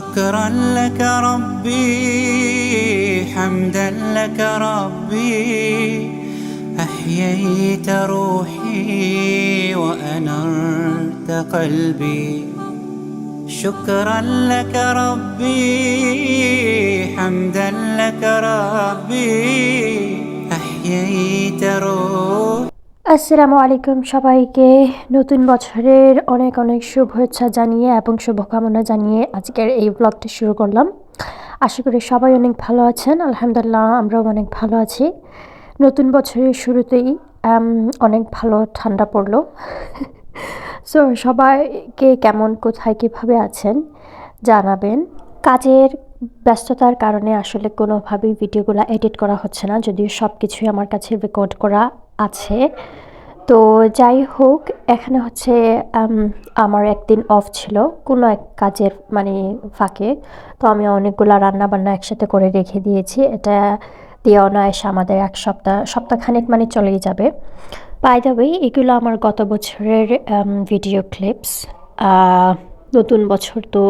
شكرا لك ربي حمدا لك ربي. أحييت روحي وأنرت قلبي. شكرا لك ربي حمدا لك ربي. أحييت روحي আসসালামু আলাইকুম সবাইকে। নতুন বছরের অনেক অনেক শুভেচ্ছা জানিয়ে এবং শুভকামনা জানিয়ে আজকের এই ব্লগটা শুরু করলাম। আশা করি সবাই অনেক ভালো আছেন, আলহামদুলিল্লাহ আমরাও অনেক ভালো আছি। নতুন বছরের শুরুতেই অনেক ভালো ঠান্ডা পড়ল। সো সবাইকে কেমন, কোথায়, কীভাবে আছেন জানাবেন। কাজের ব্যস্ততার কারণে আসলে কোনোভাবেই ভিডিওগুলো এডিট করা হচ্ছে না, যদিও সব কিছুই আমার কাছে রেকর্ড করা আছে। তো যাই হোক, এখানে হচ্ছে আমার একদিন অফ ছিল কোনো এক কাজের মানে ফাঁকে। তো আমি অনেকগুলো রান্না বান্না একসাথে করে রেখে দিয়েছি। এটা দিয়ে অনায়াসে আমাদের এক সপ্তাহ, সপ্তাহখানেক মানে চলেই যাবে। বাই দ্য ওয়ে এগুলো আমার গত বছরের ভিডিও ক্লিপস নতুন বছর তো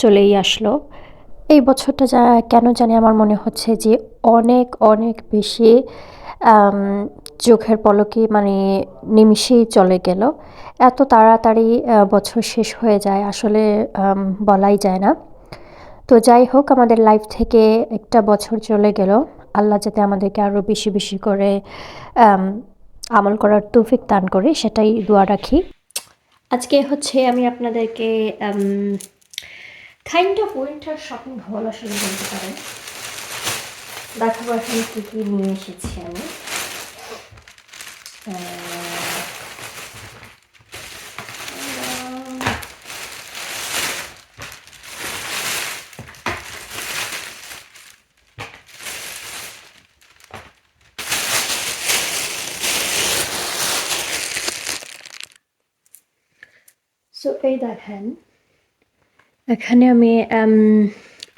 চলেই আসলো। এই বছরটা যা, কেন জানি আমার মনে হচ্ছে যে অনেক অনেক বেশি চোখের পলকে মানে নিমিষেই চলে গেল। এত তাড়াতাড়ি বছর শেষ হয়ে যায়, আসলে বলাই যায় না। তো যাই হোক, আমাদের লাইফ থেকে একটা বছর চলে গেল। আল্লাহ যাতে আমাদেরকে আরও বেশি বেশি করে আমল করার তৌফিক দান করে, সেটাই দোয়া রাখি। আজকে হচ্ছে আমি আপনাদেরকে কাইন্ড অফ উইন্টার শপিং হল আসলে বলতে পারেন। দেখাবো এখানে কী কী নিয়ে এসেছি আমি। সো এই দেখেন, এখানে আমি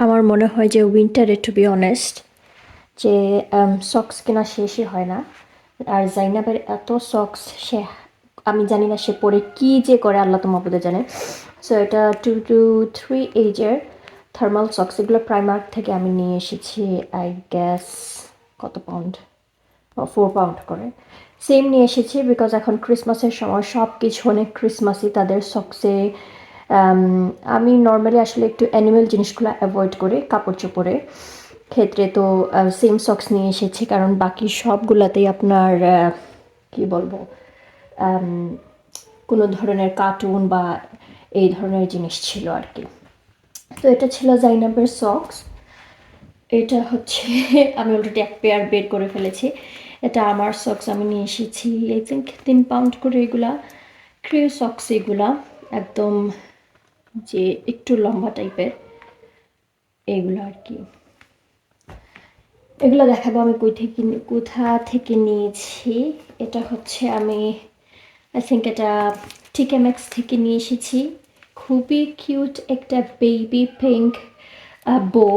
আমার মনে হয় যে উইন্টারে টু বি অনেস্ট যে সক্স কেনা শেষই হয় না। আর জাইনাবের এত সক্স সে, আমি জানি না সে পরে কি যে করে, আল্লাহ বোধে জানে। সো এটা টু টু থ্রি এইজের থার্মাল সক্স এগুলো প্রাইমার্ক থেকে আমি নিয়ে এসেছি আই গ্যাস কত পাউন্ড ফোর পাউন্ড করে। সেম নিয়ে এসেছি বিকজ এখন ক্রিসমাসের সময় সব কিছু অনেক ক্রিসমাসই তাদের সক্সে আমি নর্মালি আসলে একটু অ্যানিমেল জিনিসগুলো অ্যাভয়েড করি, কাপড় চোপড়ে। ক্ষেত্রে তো সেম সক্স নিয়ে এসেছি, কারণ বাকি সবগুলাতেই আপনার কি বলব কোনো ধরনের কার্টুন বা এই ধরনের জিনিস ছিল আর কি। তো এটা ছিল জাইনাবের সক্স এটা হচ্ছে, আমি অলরেডি এক পেয়ার বের করে ফেলেছি। এটা আমার সক্স আমি নিয়ে এসেছি আই থিঙ্ক তিন পাউন্ড করে এগুলা। ক্রিউ সক্স এগুলা, একদম যে একটু লম্বা টাইপের এগুলো আর কি। এগুলো দেখাবো আমি কই থেকে কোথা থেকে নিয়েছি। এটা হচ্ছে আমি আই থিঙ্ক এটা টিকেম্যাক্স থেকে নিয়ে এসেছি। খুবই কিউট একটা বেবি পিঙ্ক বো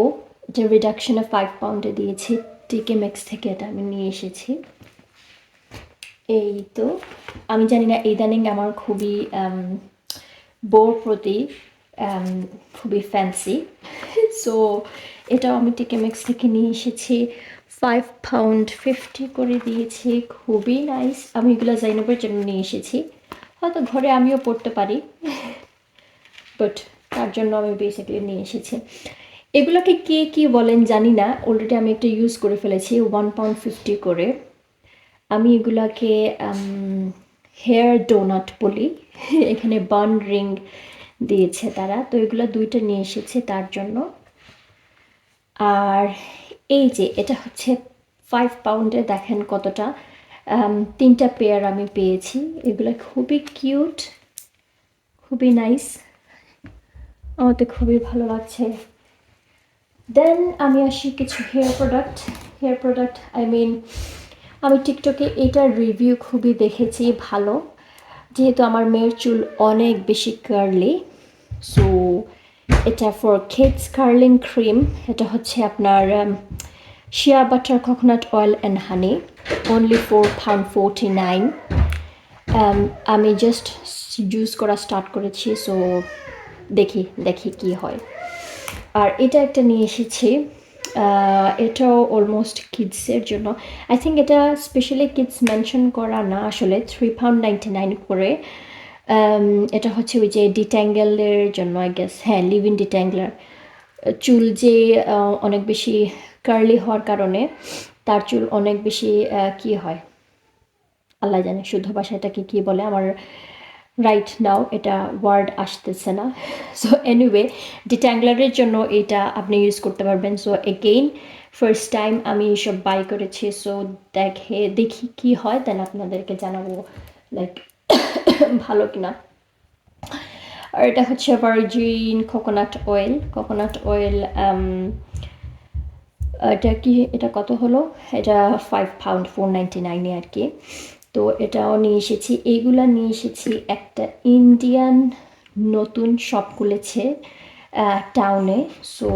এটা রিডাকশনে ফাইভ পাউন্ডে দিয়েছি। টিকেম্যাক্স থেকে এটা আমি নিয়ে এসেছি। এই তো। আমি জানি না, ইদানিং আমার খুবই বোর প্রতি খুবই ফ্যান্সি সো এটাও আমি টিকেমেক্স থেকে নিয়ে এসেছি। ফাইভ পাউন্ড ফিফটি করে দিয়েছি, খুবই নাইস আমি এগুলো জাইনবের জন্য নিয়ে এসেছি। হয়তো ঘরে আমিও পড়তে পারি। বাট তার জন্য আমি বেসিক্যালি নিয়ে এসেছি। এগুলোকে কে কী বলেন জানি না। অলরেডি আমি একটা ইউজ করে ফেলেছি ওয়ান পাউন্ড ফিফটি করে। আমি এগুলাকে হেয়ার ডোনাট বলি। এখানে বার্ন রিং দিয়েছে তারা। তো এগুলো দুইটা নিয়ে এসেছে তার জন্য। আর এই যে, এটা হচ্ছে ফাইভ পাউন্ডে দেখেন কতটা। তিনটা পেয়ার আমি পেয়েছি। এগুলো খুবই কিউট খুবই নাইস আমার তো খুবই ভালো লাগছে। দেন আমি আসি কিছু hair product hair product I mean আমি টিকটকে এটার রিভিউ খুবই দেখেছি, ভালো। যেহেতু আমার মেয়ের চুল অনেক বেশি কার্লি সো এটা ফর কিডস কার্লিং ক্রিম এটা হচ্ছে আপনার shea butter coconut oil and honey only four pound forty nine আমি জাস্ট ইউজ করা স্টার্ট করেছি সো দেখি দেখি কি হয়। আর এটা একটা নিয়ে এসেছি এটাও অলমোস্ট কিডসের জন্য। আই থিঙ্ক এটা স্পেশালি কিডস মেনশন করা না, আসলে থ্রি পাউন্ড নাইনটি নাইন করে। এটা হচ্ছে ওই যে ডিট্যাঙ্গেলের জন্য আই গেস হ্যাঁ লিভ ইন ডিট্যাঙ্গলার চুল যে অনেক বেশি কার্লি হওয়ার কারণে তার চুল অনেক বেশি কি হয়? আল্লাহ জানে, শুদ্ধ ভাষাটাকে কি বলে? আমার রাইট নাও এটা ওয়ার্ড আসতেছে না। সো এনিওয়ে ডিট্যাংলারের জন্য এটা আপনি ইউজ করতে পারবেন। সো এগেইন ফার্স্ট টাইম আমি এসব বাই করেছি। সো দেখে, দেখি কি হয় দেন আপনাদেরকে জানাব লাইক ভালো কিনা। আর এটা হচ্ছে virgin coconut oil coconut oil এটা কি, এটা কত হলো? এটা ফাইভ পাউন্ড ফোর নাইনটি নাইনে আর কি। তো এটাও নিয়ে এসেছি। এইগুলা নিয়ে এসেছি একটা ইন্ডিয়ান নতুন শপ খুলেছে টাউনে সো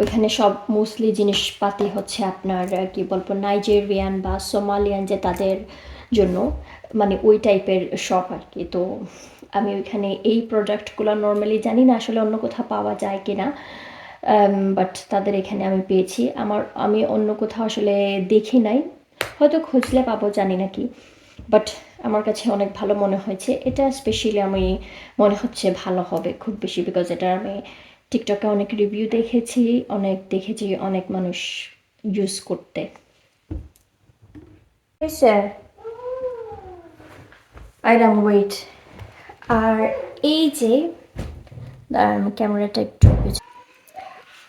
ওইখানে সব মোস্টলি জিনিসপাতি হচ্ছে আপনার, কি বলব নাইজেরিয়ান বা সোমালিয়ান যে তাদের জন্য মানে ওই টাইপের শপ আর কি তো আমি ওইখানে এই প্রোডাক্টগুলো নর্মালি জানি না আসলে অন্য কোথাও পাওয়া যায় কি না বাট তাদের এখানে আমি পেয়েছি। আমার, আমি অন্য কোথাও আসলে দেখি নাই। হয়তো খুঁজলে পাবো, জানি না কি। বাট আমার কাছে অনেক ভালো মনে হয়েছে। এটা স্পেশালি আমি মনে হচ্ছে ভালো হবে খুব বেশি বিকজ এটা আমি টিকটকে অনেক রিভিউ দেখেছি, অনেক দেখেছি অনেক মানুষ ইউজ করতে। স্যার আইরাম ওয়েট আর এই যে ক্যামেরাটা একটু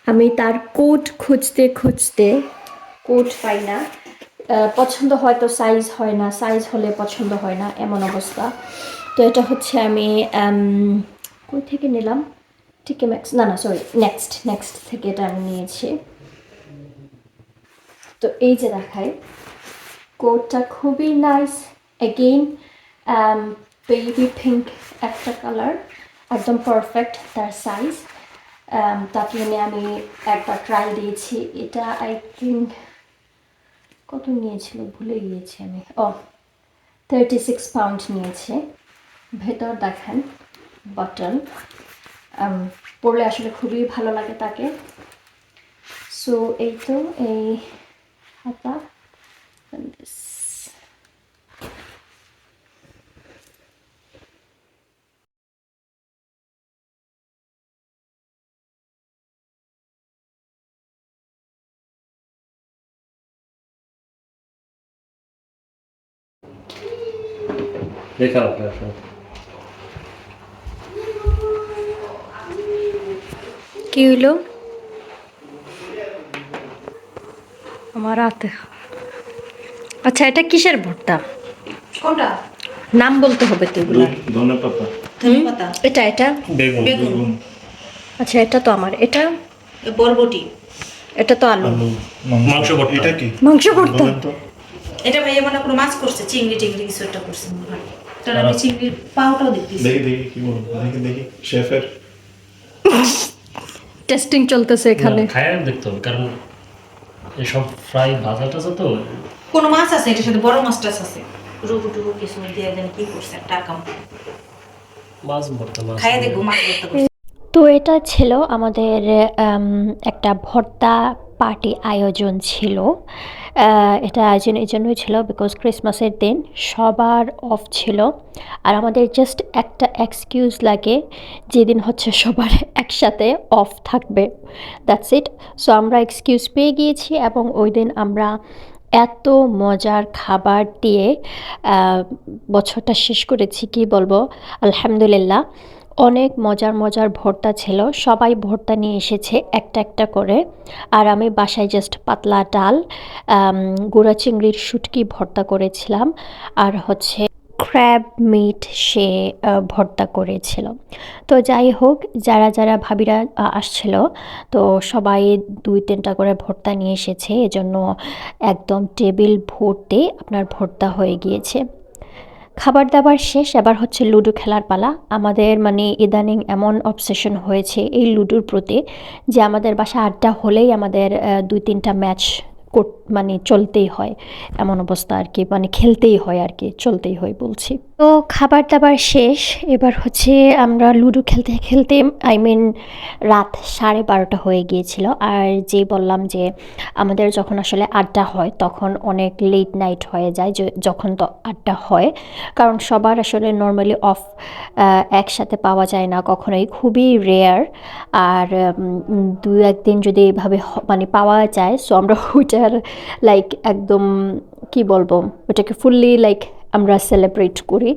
আমি তার কোট খুঁজতে খুঁজতে, কোট পাই না। পছন্দ হয় তো সাইজ হয় না সাইজ হলে পছন্দ হয় না, এমন অবস্থা। তো এটা হচ্ছে আমি কই থেকে নিলাম? টিকে ম্যাক্স না না সরি নেক্সট নেক্সট থেকে এটা আমি নিয়েছি। তো এই যে দেখাই, কোটটা খুবই নাইস এগেইন বেবি পিঙ্ক একটা কালার একদম পারফেক্ট তার সাইজ তাকে নিয়ে আমি একবার ট্রায়াল দিয়েছি। এটা আই থিঙ্ক কত নিয়েছিল? ভুলে গিয়েছি আমি। ও থার্টি সিক্স পাউন্ড নিয়েছে। ভেতর দেখেন বাটন পরলে আসলে খুবই ভালো লাগে তাকে। সো এই তো, এই হাতা দেখা আপনার কি হইল? আমার হাতে। আচ্ছা এটা কিসের ভর্তা কোনটা? নাম বলতে হবে তো এগুলো। ধনে পাতা। ধনে পাতা? এটা এটা? বেগুন বেগুন। আচ্ছা এটা তো আমার। এটা? বরবটি। এটা তো আলু। মাংস। ভর্তা। এটা কি মাংস ভর্তা? এটা ভাইয়া মনে কোনো মাছ করছে চিংড়ি টিংড়ি কিছু একটা করছে। তাহলে আমি চিংড়ির পাওটাও দেখতেছি দেখি দেখি কি বলব দেখি দেখি শেফের। টেস্টিং চলতেছে এখানে। খায় দেখতে হবে কারণ এসব ফ্রাই ভাজা টাজা তো। কোনো মাছ আছে এটার সাথে বড় মাছ টাছ আছে? রুবু টুবু কিছু দিয়ে দেন কি করছে টাকা। মাছ ভর্তা মাছ দেখব মাছ ভর্তা তো এটা ছিল আমাদের একটা ভর্তা পার্টি আয়োজন ছিল। এটা আয়োজন এই জন্যই ছিল বিকজ ক্রিসমাসের দিন সবার অফ ছিল। আর আমাদের জাস্ট একটা এক্সকিউজ লাগে যেদিন হচ্ছে সবার একসাথে অফ থাকবে। দ্যাটস ইট সো আমরা এক্সকিউজ পেয়ে গিয়েছি এবং ওই দিন আমরা এত মজার খাবার দিয়ে বছরটা শেষ করেছি, কি বলব? আলহামদুলিল্লাহ। অনেক মজার মজার ভর্তা ছিল। সবাই ভর্তা নিয়ে এসেছে একটা একটা করে। আর আমি বাসায় জাস্ট পাতলা ডাল গুঁড়া চিংড়ির শুটকি ভর্তা করেছিলাম। আর হচ্ছে ক্র্যাব মিট সে ভর্তা করেছিল। তো যাই হোক, যারা যারা ভাবিরা আসছিল, তো সবাই দুই তিনটা করে ভর্তা নিয়ে এসেছে। এজন্য একদম টেবিল ভর্তি আপনার ভর্তা হয়ে গিয়েছে। খাবার দাবার শেষ, এবার হচ্ছে লুডো খেলার পালা। আমাদের মানে ইদানিং এমন অবসেশন হয়েছে এই লুডোর প্রতি যে আমাদের বাসা আড্ডা হলেই আমাদের দুই তিনটা ম্যাচ মানে চলতেই হয়। এমন অবস্থা আর কি মানে খেলতেই হয় আর কি, চলতেই হয় বলছি। তো খাবার দাবার শেষ, এবার হচ্ছে আমরা লুডো খেলতে খেলতে আই মিন রাত সাড়ে বারোটা হয়ে গিয়েছিল। আর যে বললাম যে আমাদের যখন আসলে আড্ডা হয়, তখন অনেক লেট নাইট হয়ে যায় যখন তো আড্ডা হয়। কারণ সবার আসলে নর্মালি অফ একসাথে পাওয়া যায় না, কখনোই খুবই রেয়ার আর দু একদিন যদি এভাবে মানে পাওয়া যায় সো আমরা ওইটার লাইক একদম, কি বলব? ওটাকে ফুললি লাইক আমরা সেলিব্রেট করি।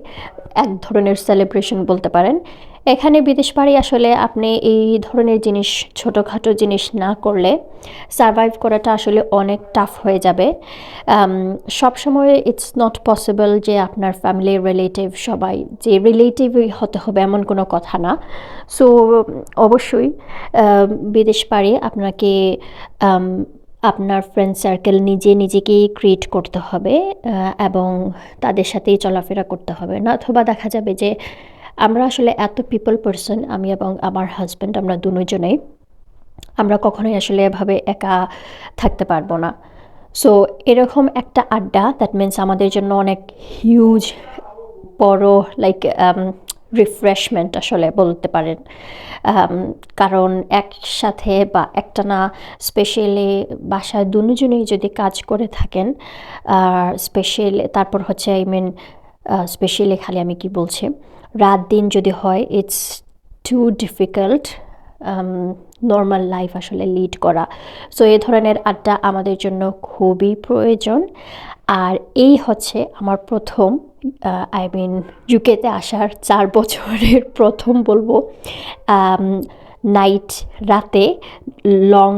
এক ধরনের সেলিব্রেশন বলতে পারেন। এখানে বিদেশ বাড়ি আসলে আপনি এই ধরনের জিনিস, ছোটোখাটো জিনিস না করলে সারভাইভ করাটা আসলে অনেক টাফ হয়ে যাবে। সব সময় ইটস নট পসিবল যে আপনার ফ্যামিলির রিলেটিভ সবাই, যে রিলেটিভই হতে হবে এমন কোনো কথা না। সো অবশ্যই বিদেশ পাড়ি আপনাকে আপনার ফ্রেন্ড সার্কেল নিজে নিজেকেই ক্রিয়েট করতে হবে এবং তাদের সাথেই চলাফেরা করতে হবে। না অথবা দেখা যাবে যে আমরা আসলে এত পিপল পার্সন আমি এবং আমার হাজব্যান্ড আমরা দুজনেই আমরা কখনোই আসলে এভাবে একা থাকতে পারব না। সো এরকম একটা আড্ডা দ্যাট মিন্স আমাদের জন্য অনেক হিউজ বড় লাইক রিফ্রেশমেন্ট আসলে বলতে পারেন। কারণ একসাথে বা একটা না স্পেশালি বাসায় দুজনেই যদি কাজ করে থাকেন স্পেশালি তারপর হচ্ছে আই মিন স্পেশালি খালি আমি কি বলছি, রাত দিন যদি হয় it's too difficult normal life আসলে লিড করা। সো এই ধরনের আড্ডা আমাদের জন্য খুবই প্রয়োজন। আর এই হচ্ছে আমার প্রথম আই মিন ইউকেতে আসার চার বছরের প্রথম বলব নাইট রাতে লং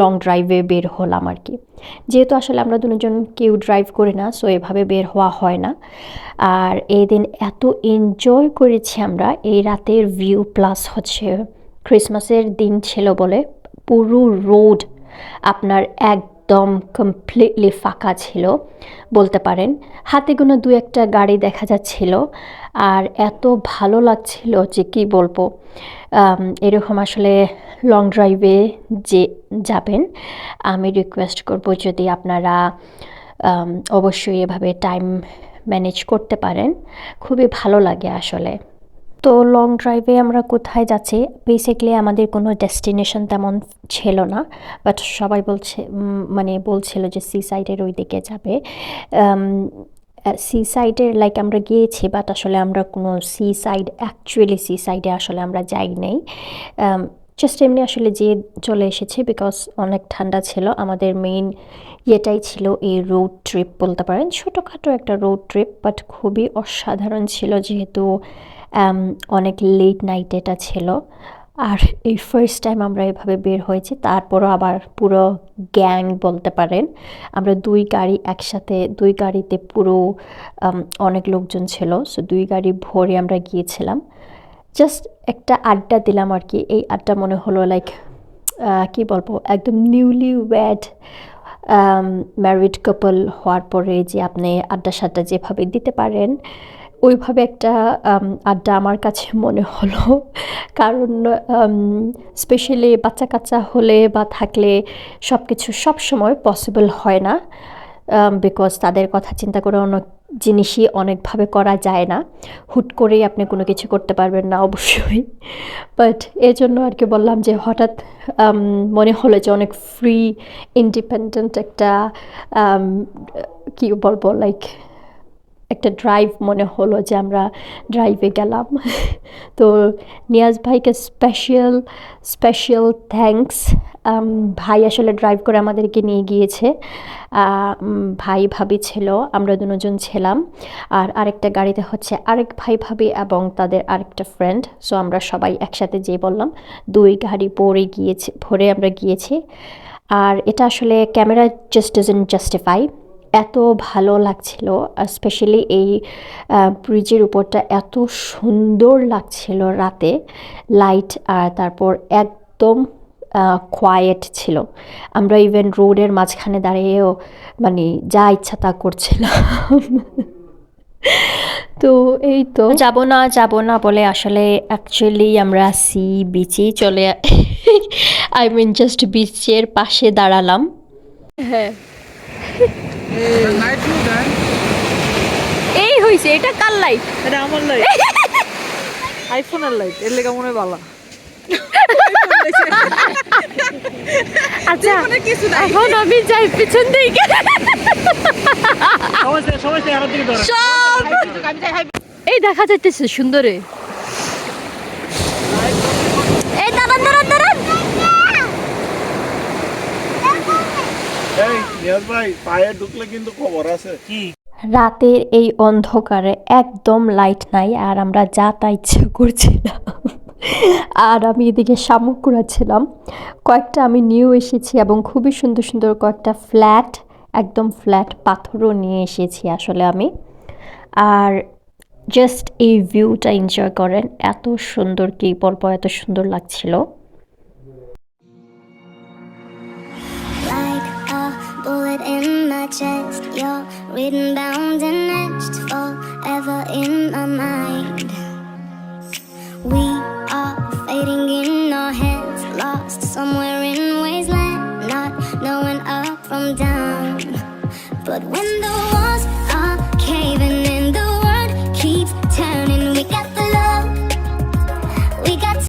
লং ড্রাইভে বের হলাম আর কি। যেহেতু আসলে আমরা দুজন কেউ ড্রাইভ করি না সো এভাবে বের হওয়া হয় না। আর এই দিন এত এনজয় করেছি আমরা, এই রাতের ভিউ প্লাস হচ্ছে ক্রিসমাসের দিন ছিল বলে পুরো রোড আপনার একদম কমপ্লিটলি ফাঁকা ছিল, বলতে পারেন। হাতে গোনা দু একটা গাড়ি দেখা যাচ্ছিল, আর এত ভালো লাগছিল যে কি বলব এরকম আসলে লং ড্রাইভে যে যাবেন, আমি রিকোয়েস্ট করব যদি আপনারা অবশ্যই এভাবে টাইম ম্যানেজ করতে পারেন। খুবই ভালো লাগে আসলে। তো লং ড্রাইভে আমরা কোথায় যাচ্ছি? বেসিকলি আমাদের কোনো ডেস্টিনেশন তেমন ছিল না বাট সবাই বলছে মানে বলছিল যে সি সাইডের ওই দিকে যাবে সি সাইডের লাইক আমরা গিয়েছি বাট আসলে আমরা কোনো সি সাইড অ্যাকচুয়ালি সি সাইডে আসলে আমরা যাই নাই। জাস্ট এমনি আসলে যে চলে এসেছি বিকজ অনেক ঠান্ডা ছিল। আমাদের মেইন ইয়েটাই ছিল এই রোড ট্রিপ বলতে পারেন। ছোটোখাটো একটা রোড ট্রিপ বাট খুবই অসাধারণ ছিল যেহেতু অনেক লেট নাইট এটা ছিল। আর এই ফার্স্ট টাইম আমরা এভাবে বের হয়েছি, তারপরও আবার পুরো গ্যাং বলতে পারেন। আমরা দুই গাড়ি একসাথে, দুই গাড়িতে পুরো অনেক লোকজন ছিল সো দুই গাড়ি ভরে আমরা গিয়েছিলাম। জাস্ট একটা আড্ডা দিলাম আর কি, এই আড্ডা মনে হলো লাইক কি বলব, একদম নিউলি ওয়েড ম্যারিড কাপল হওয়ার পরে যে আপনি আড্ডা সাড্ডা যেভাবে দিতে পারেন ওইভাবে একটা আড্ডা আমার কাছে মনে হলো। কারণ স্পেশালি বাচ্চা কাচ্চা হলে বা থাকলে সব কিছু সব সময় পসিবল হয় না বিকজ তাদের কথা চিন্তা করে অনেক জিনিসই অনেকভাবে করা যায় না। হুট করেই আপনি কোনো কিছু করতে পারবেন না, অবশ্যই। বাট এর জন্য আর কি বললাম যে হঠাৎ মনে হলো যে অনেক ফ্রি ইন্ডিপেন্ডেন্ট একটা কি বলব লাইক একটা ড্রাইভ মনে হলো যে আমরা ড্রাইভে গেলাম। তো নিয়াজ ভাইকে স্পেশাল স্পেশাল থ্যাঙ্কস ভাই আসলে ড্রাইভ করে আমাদেরকে নিয়ে গিয়েছে। ভাই ভাবি ছিল, আমরা দুজন ছিলাম। আর আরেকটা গাড়িতে হচ্ছে আরেক ভাই ভাবি এবং তাদের আরেকটা ফ্রেন্ড সো আমরা সবাই একসাথে যেয়ে বললাম, দুই গাড়ি পরে গিয়েছে, ভরে আমরা গিয়েছি। আর এটা আসলে ক্যামেরা জাস্ট ডাজেন্ট জাস্টিফাই এত ভালো লাগছিল স্পেশালি এই ব্রিজের উপরটা এত সুন্দর লাগছিল রাতে লাইট আর তারপর একদম কোয়াইট ছিল। আমরা ইভেন রোডের মাঝখানে দাঁড়িয়েও মানে যা ইচ্ছা তা করছিলাম। তো এই তো। যাব না যাব না বলে আসলে অ্যাকচুয়ালি আমরা সি বিচেই চলে আই মিন জাস্ট বিচের পাশে দাঁড়ালাম। হ্যাঁ। এই হইছে এটা কার লাইট এটা আমার লাইট আইফোনের লাইটের লেগে মনে ভালো আচ্ছা এখন আমি যাই পিছন দিকে। এই দেখা যাইতেছে সুন্দরে এই দাঁড়ান দাঁড়ান দাঁড়ান এই নিয়াজ ভাই পায়ে ঢুকলে কিন্তু খবর আছে। কি? রাতের এই অন্ধকারে একদম লাইট নাই আর আমরা যা তা ইচ্ছা করছি না আর আমি এদিকে শামুক কুড়াচ্ছিলাম কয়েকটা আমি নিউ এসেছি এবং খুবই সুন্দর সুন্দর কয়েকটা ফ্ল্যাট একদম ফ্ল্যাট পাথরও নিয়ে এসেছি আসলে আমি। আর জাস্ট এই ভিউটা এনজয় করেন এত সুন্দর কি বলব এত সুন্দর লাগছিল। Chest. You're written, bound, and etched forever in my mind. We are fading in our heads, lost somewhere in wasteland, not knowing up from down. But when the